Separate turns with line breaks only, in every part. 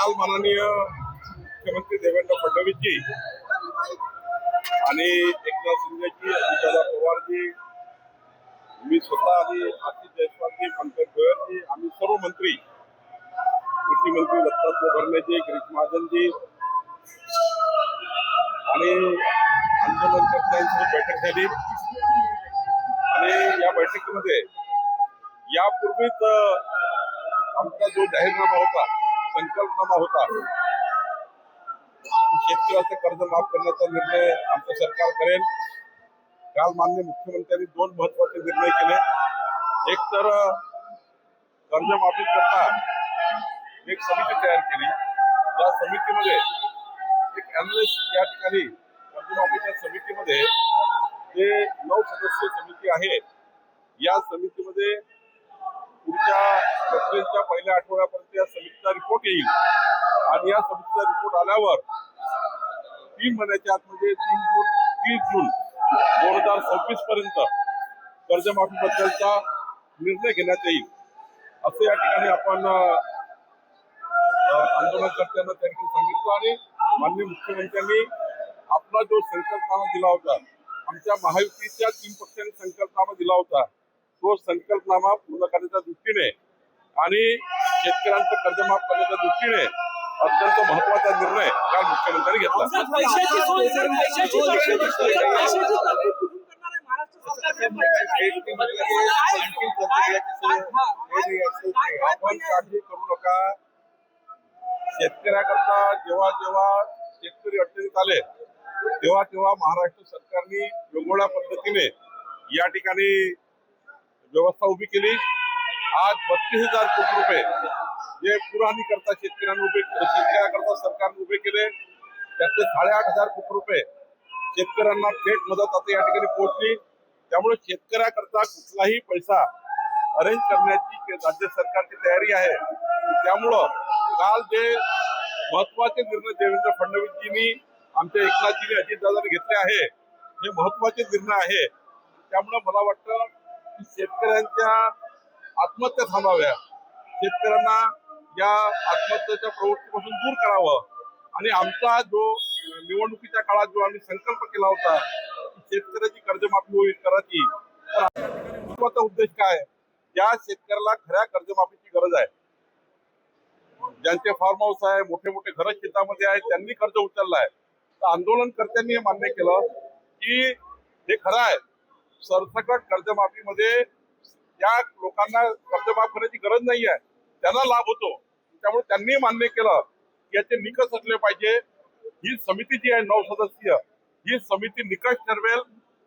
काल माननीय मुख्यमंत्री देवेंद्र फडणवीसजी आणि एकनाथ शिंदेजी अजितदादा पवारजी मी स्वतः आणि आशिष जयस्वालजी पंकज गोयलजी आम्ही सर्व मंत्री कृषी मंत्री दत्तात्रय भरणेजी गिरीश महाजनजी आणि आंदोलनकर्त्यांची बैठक झाली. आणि या बैठकीमध्ये यापूर्वीच आमचा जो जाहीरनामा होता संकल्पनामा होता. शेतकऱ्याचं कर्ज माफ करण्याचा निर्णय आमचं सरकार करेल. काल मान्य मुख्यमंत्र्यांनी दोन महत्त्वाचे निर्णय केले. एक तर अ, कर्जमाफी करता एक समिती तयार केली. त्या समितीमध्ये एक अनालिस्ट या ठिकाणी कर्जमाफीच्या समितीमध्ये जे नऊ सदस्यीय समिती आहे या समितीमध्ये पुढच्या एप्रिलच्या पहिल्या आठवड्यापर्यंत या समितीचा रिपोर्ट येईल. आणि या समितीचा रिपोर्ट आल्यावर तीन महिन्याच्या आतमध्ये तीन जून तीस जून दोन हजार सव्वीस पर्यंत कर्जमाफीबद्दलचा निर्णय घेण्यात येईल. असं या ठिकाणी आपण आंदोलनकर्त्यांना त्या ठिकाणी सांगितलं आणि माननीय मुख्यमंत्र्यांनी आपला जो संकल्पनामा दिला होता आमच्या महायुतीच्या तीन पक्षांनी संकल्पनामा दिला होता तो संकल्पनामा पूर्ण करण्याच्या दृष्टीने आणि शेतकऱ्यांचं कर्जमाफ करण्याच्या दृष्टीने अत्यंत महत्त्वाचा निर्णय काल मुख्यमंत्र्यांनी घेतला. आपण? काळजी करू नका शेतकऱ्याकरता जेव्हा जेव्हा शेतकरी अडचणीत आले तेव्हा तेव्हा महाराष्ट्र सरकारने वेगवेगळ्या पद्धतीने या ठिकाणी व्यवस्था उभी केली. आज बत्तीस हजार कोटी रुपये जे पुराणी करता शेतकऱ्यांनी उभे शेतकऱ्याकरता सरकारने उभे केले. त्यातले साडेआठ हजार कोटी रुपये शेतकऱ्यांना थेट मदत आता या ठिकाणी पोहोचली. त्यामुळे शेतकऱ्याकरता कुठलाही पैसा अरेंज करण्याची राज्य सरकारची तयारी आहे. त्यामुळं काल जे महत्त्वाचे निर्णय देवेंद्र फडणवीसजींनी आमच्या एकनाथजींनी अजितदादांनी घेतले आहे हे महत्त्वाचे निर्णय आहे. त्यामुळं मला वाटतं शेतकऱ्यांच्या आत्महत्या थांबाव्या. शेतकऱ्यांना या आत्महत्याच्या प्रवृत्तीपासून दूर करावं. आणि आमचा जो निवडणुकीच्या काळात जो आम्ही संकल्प केला होता शेतकऱ्याची कर्जमाफी होईल करायची महत्त्वाचा उद्देश काय ज्या शेतकऱ्याला खऱ्या कर्जमाफीची गरज आहे. ज्यांचे फार्म हाऊस आहे मोठे मोठे घर शेतामध्ये आहेत त्यांनी कर्ज उचललं आहे. तर आंदोलनकर्त्यांनी हे मान्य केलं की हे खरं आहे. सरसकट कर्जमाफीमध्ये या लोकांना कर्जमाफ करण्याची गरज नाही आहे. त्यांना लाभ होतो. त्यामुळे त्यांनी मान्य केलं की याचे निकष असले पाहिजे. ही समिती जी आहे नऊ सदस्यीय ही समिती निकष ठरवेल.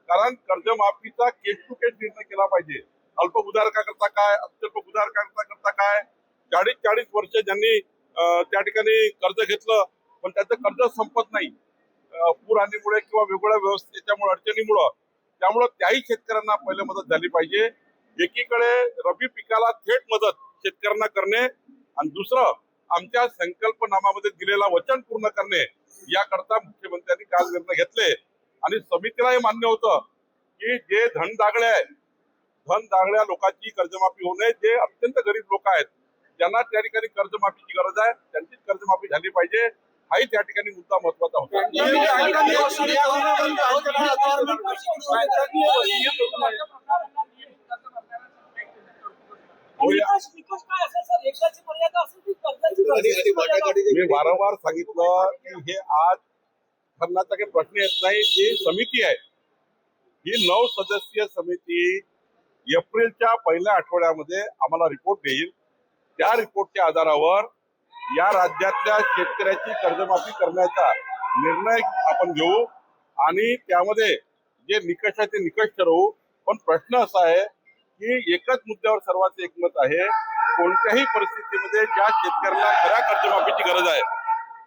कारण कर्जमाफीचा केस टू केस निर्णय केला पाहिजे. अल्प करता काय अत्यल्प करता करता काय? चाळीस चाळीस वर्ष ज्यांनी त्या ठिकाणी कर्ज घेतलं पण त्याचं कर्ज संपत नाही. पूर आणीमुळे किंवा वेगवेगळ्या व्यवस्थेच्यामुळे अडचणीमुळं त्यामुळं त्याही शेतकऱ्यांना पहिले मदत झाली पाहिजे. एकीकडे रबी पिकाला थेट मदत शेतकऱ्यांना करणे आणि दुसरं आमच्या संकल्पनामामध्ये दिलेला वचन पूर्ण करणे याकरता मुख्यमंत्र्यांनी काल निर्णय घेतले. आणि समितीला हे मान्य होतं की जे धन दागळे आहे धन दागड्या लोकांची कर्जमाफी होऊ नये. जे अत्यंत गरीब लोक आहेत ज्यांना त्या ठिकाणी कर्जमाफीची गरज आहे त्यांचीच कर्जमाफी झाली पाहिजे. हाही त्या ठिकाणी मुद्दा महत्त्वाचा होता. मी वारंवार सांगितलं की हे आज ठरण्याचा काही प्रश्न येत नाही जी समिती आहे ही नऊ सदस्यीय समिती एप्रिलच्या पहिल्या आठवड्यामध्ये आम्हाला रिपोर्ट देईल त्या रिपोर्टच्या आधारावर या राज्यातल्या शेतकऱ्याची कर्जमाफी करण्याचा निर्णय आपण घेऊ आणि त्यामध्ये जे निकष आहे ते निकष ठरवू. पण प्रश्न असा आहे की एकच मुद्द्यावर सर्वांचं एकमत आहे कोणत्याही परिस्थितीमध्ये ज्या शेतकऱ्याला खऱ्या कर्जमाफीची गरज आहे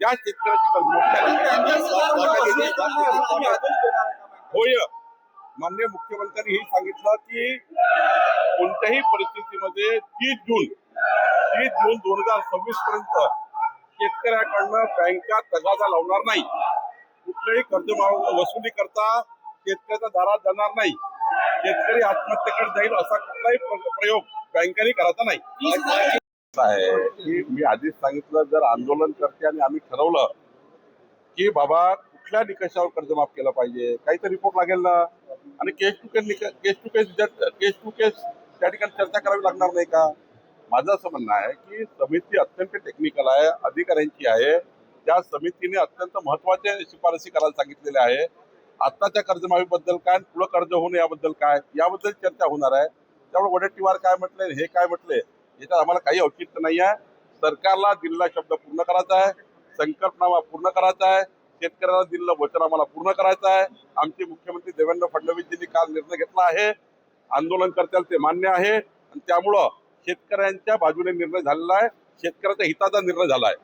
त्या शेतकऱ्याची कर्जमाफी होय. माननीय मुख्यमंत्र्यांनी हे सांगितलं की कोणत्याही परिस्थितीमध्ये तीस जून तीस जून दोन हजार सव्वीस पर्यंत शेतकऱ्याकडनं बँका तगादा लावणार नाही. कुठल्याही कर्ज वसुली करता शेतकऱ्याच्या दारात जाणार नाही. शेतकरी आत्महत्येकडे जाईल असा कुठलाही प्रयोग बँकांनी करायचा नाही. आहे की मी आधीच सांगितलं जर आंदोलन करते आणि आम्ही ठरवलं की बाबा कुठल्या निकषावर कर्ज माफ केलं पाहिजे काहीतरी रिपोर्ट लागेल ना. आणि case to case case to case case to case त्या ठिकाणी चर्चा करावी लागणार नाही का? माझं असं म्हणणं आहे की समिती अत्यंत टेक्निकल आहे अधिकाऱ्यांची आहे. त्या समितीने अत्यंत महत्त्वाच्या शिफारसी करायला सांगितलेल्या आहे. आत्ताच्या कर्जमाफीबद्दल काय आणि पुढं कर्ज होणं याबद्दल काय याबद्दल चर्चा होणार आहे. त्यामुळे वडेट्टीवार काय म्हटले हे काय म्हटले याच्यात आम्हाला काही औचित्य नाही आहे. सरकारला दिलेला शब्द पूर्ण करायचा आहे संकल्पनामा पूर्ण करायचा आहे. शेतकऱ्याला दिलेलं वचन आम्हाला पूर्ण करायचं आहे. आमचे मुख्यमंत्री देवेंद्र फडणवीसजींनी काल निर्णय घेतला आहे. आंदोलनकर्त्याला ते मान्य आहे. आणि त्यामुळं शेतकऱ्यांच्या बाजूने निर्णय झालेला आहे. शेतकऱ्याच्या हिताचा निर्णय झाला आहे.